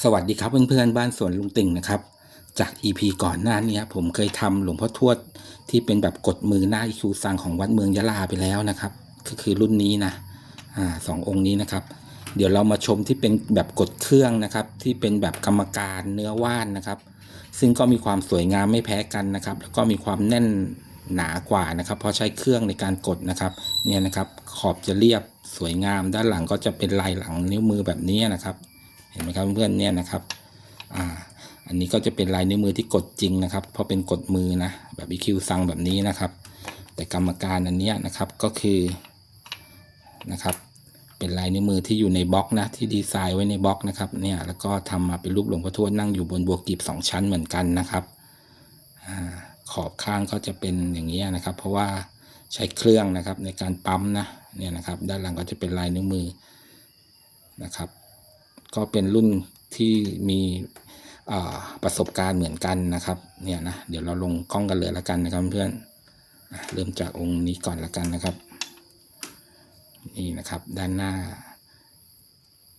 สวัสดีครับเพื่อนๆบ้านสวนลุงติ่งนะครับ จาก EP ก่อนหน้านี้ผมเคยทำหลวงพ่อทวดที่เป็นแบบกดมือหน้าอิคูซังของวัดเมืองยะลาไปแล้วนะครับก็คือรุ่นนี้นะอ่าสององค์นี้นะครับ เดี๋ยวเรามาชมที่เป็นแบบกดเครื่องนะครับ ที่เป็นแบบกรรมการเนื้อว่านนะครับ ซึ่งก็มีความสวยงามไม่แพ้กันนะครับ แล้วก็มีความแน่นหนากว่านะครับ เพราะใช้เครื่องในการกดนะครับเนี่ยนะครับ ขอบจะเรียบสวยงามด้านหลังก็จะเป็นลายหลังนิ้วมือแบบนี้นะครับ เห็นไหมครับเพื่อนๆเนี่ยนะครับอ่าอันนี้ก็จะเป็นลายนิ้วมือที่กดจริงนะครับเพราะเป็นกดมือนะแบบ EQ ซังแบบนี้นะครับ แต่กรรมการอันเนี้ยนะครับก็คือนะครับเป็นลายนิ้วมือที่อยู่ในบล็อกนะที่ดีไซน์ไว้ในบล็อกนะครับเนี่ยแล้วก็ทำมาเป็นรูปหลวงพ่อทวดนั่งอยู่บนบัวกีบสองชั้นเหมือนกันนะครับอาขอบข้างก็จะเป็นอย่างนี้ยนะครับ เพราะว่าใช้เครื่องนะครับในการปั๊มนะเนี่ยนะครับด้านหลังก็จะเป็นลายนิ้วมือนะครับ ก็เป็นรุ่นที่มีประสบการณ์เหมือนกันนะครับเนี่ยนะเดี๋ยวเราลงกล้องกันเลยละกันนะครับเพื่อนเริ่มจากองค์นี้ก่อนละกันนะครับ นี่นะครับด้านหน้า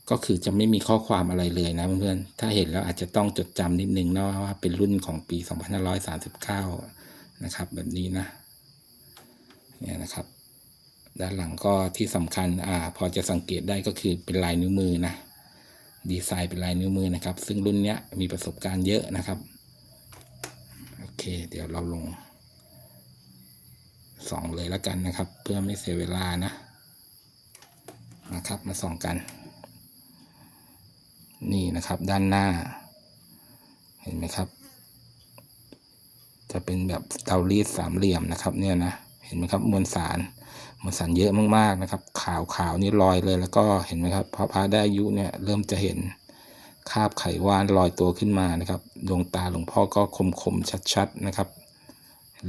ก็คือจะไม่มีข้อความอะไรเลยนะเพื่อนๆถ้าเห็นแล้วอาจจะต้องจดจำนิดนึงเนาะว่าเป็นรุ่นของปี 2539 นะครับ แบบนี้นะเนี่ยนะครับ ด้านหลังก็ที่สำคัญอ่าพอจะสังเกตได้ก็คือเป็นลายนิ้วมือนะ ดีไซน์เป็นลายนิ้วมือนะครับ ซึ่งรุ่นนี้มีประสบการณ์เยอะนะครับ โอเค เดี๋ยวเราลงส่องเลยแล้วกันนะครับ เพื่อไม่เสียเวลานะนะครับ มาส่องกัน นี่นะครับด้านหน้า เห็นไหมครับ จะเป็นแบบเตารีดสามเหลี่ยมนะครับ เนี่ยนะ เห็นไหมครับมวลสารมวลสารเยอะมากๆนะครับ ขาวขาวนี่ลอยเลยแล้วก็เห็นไหมครับพระพระได้อายุเนี่ยเริ่มจะเห็นคราบไขว่านลอยตัวขึ้นมานะครับดวงตาหลวงพ่อก็คมคมๆชัดๆนะครับ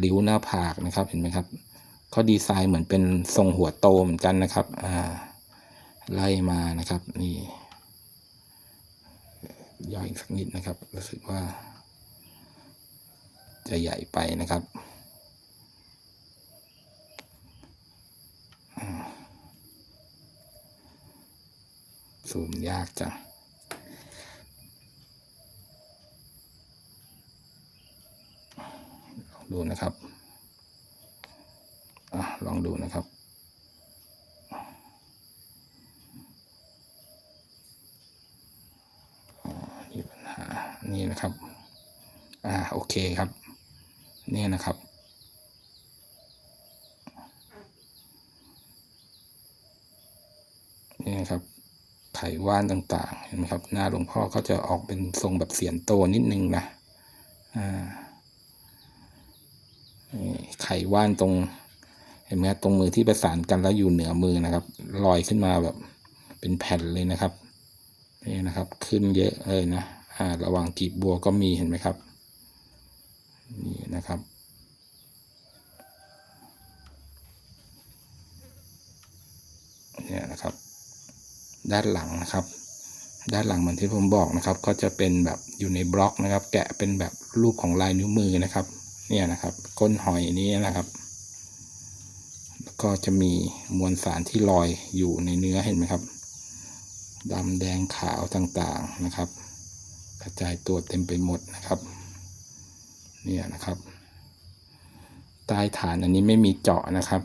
ริ้วหน้าผากนะครับเห็นไหมครับก็ดีไซน์เหมือนเป็นทรงหัวโตเหมือนกันนะครับอ่าไล่มานะครับนี่ย่อยอีกสักนิดนะครับรู้สึกว่า จะใหญ่ไปนะครับ ซูมยากจัง ลองดูนะครับอะลองดูนะครับอ๋อนี่ปัญหา นี่นะครับ อ่า โอเคครับ นี่นะครับ ไขว่านต่างๆเห็นไหมครับ หน้าหลวงพ่อก็จะออกเป็นทรงแบบเสียนโตนิดนึงนะไขว่านตรงเห็นไหมตรงมือที่ประสานกันแล้วอยู่เหนือมือนะครับลอยขึ้นมาแบบเป็นแผ่นเลยนะครับนี่นะครับ ขึ้นเยอะเลยนะอ่าระหว่างกีบบัวก็มีเห็นไหมครับนี่นะครับเนี่ยนะครับ ด้านหลังนะครับ ด้านหลังเหมือนที่ผมบอกนะครับ ก็จะเป็นแบบอยู่ในบล็อกนะครับ แกะเป็นแบบรูปของลายนิ้วมือนะครับ เนี่ยนะครับ ก้นหอยนี้นะครับ แล้วก็จะมีมวลสารที่ลอยอยู่ในเนื้อเห็นไหมครับดำแดงขาวต่างๆนะครับ กระจายตัวเต็มไปหมดนะครับ เนี่ยนะครับใต้ฐานอันนี้ไม่มีเจาะนะครับ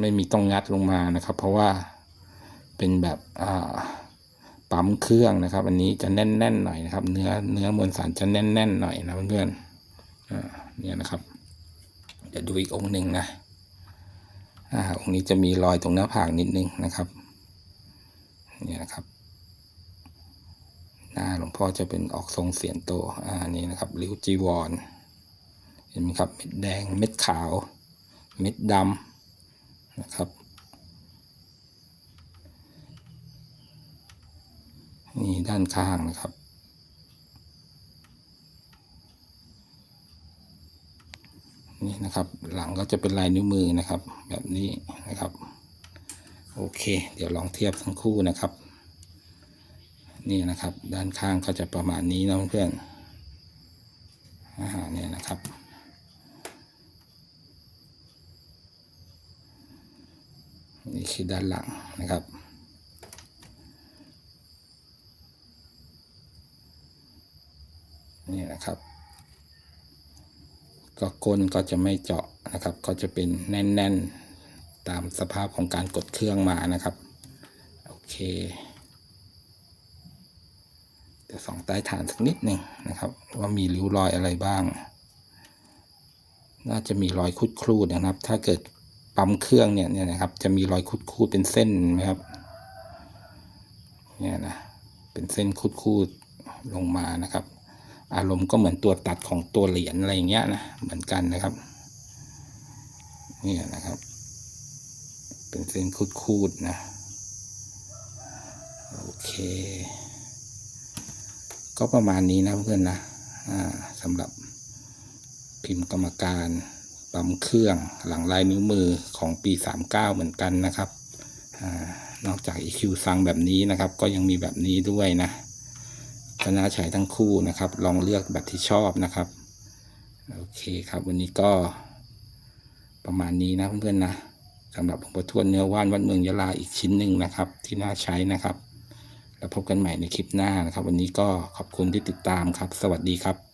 ไม่มีต้องงัดลงมานะครับ เพราะว่า เป็นแบบปั๊มเครื่องนะครับ อันนี้จะแน่นๆหน่อยนะครับ เนื้อเนื้อมวลสารจะแน่นๆหน่อยนะเพื่อนๆเนี่ยนะครับเดี๋ยวดูอีกองค์หนึ่งนะอ่าองค์นี้จะมีรอยตรงหน้าผากนิดนึงนะครับเนี่ยนะครับหน้าหลวงพ่อจะเป็นออกทรงเสียนโตอ่านี่นะครับริ้วจีวรเห็นไหมครับเม็ดแดงเม็ดขาว เม็ดดำนะครับ นี่ด้านข้างนะครับ นี่นะครับหลังก็จะเป็นลายนิ้วมือนะครับ แบบนี้นะครับ โอเค เดี๋ยวลองเทียบทั้งคู่นะครับ นี่นะครับ ด้านข้างก็จะประมาณนี้นะเพื่อนอ่าเนี่ยนะครับนี่คือด้านหลังนะครับ นี่นะครับ ก็ก้นก็จะไม่เจาะนะครับ ก็จะเป็นแน่นๆ ตามสภาพของการกดเครื่องมานะครับ โอเคเดี๋ยวส่องใต้ฐานสักนิดหนึ่งนะครับ ว่ามีริ้วรอยอะไรบ้าง น่าจะมีรอยคุดครูดนะครับ ถ้าเกิดปั๊มเครื่องเนี่ยเนี่ยนะครับ จะมีรอยคุดคูดเป็นเส้นไหมครับ เนี่ยนะ เป็นเส้นคุดคูดลงมานะครับ อารมณ์ก็เหมือนตัวตัดของตัวเหรียญอะไรอย่างเงี้ยนะเหมือนกันนะครับนี่นะครับ เป็นเส้นคูดๆนะโอเค ก็ประมาณนี้นะเพื่อนนะสำหรับพิมพ์กรรมการปั๊มเครื่องหลังลายนิ้วมือของปี 39 เหมือนกันนะครับอนอกจาก EQ ซังแบบนี้นะครับ ก็ยังมีแบบนี้ด้วยนะ ก็น่าใช้ทั้งคู่นะครับ ลองเลือกแบบที่ชอบนะครับ โอเคครับ วันนี้ก็ประมาณนี้นะเพื่อนๆนะสำหรับหลวงพ่อทวดเนื้อว่านวัดเมืองยะลาอีกชิ้นหนึ่งนะครับ ที่น่าใช้นะครับ แล้วพบกันใหม่ในคลิปหน้านะครับ วันนี้ก็ขอบคุณที่ติดตามครับ สวัสดีครับ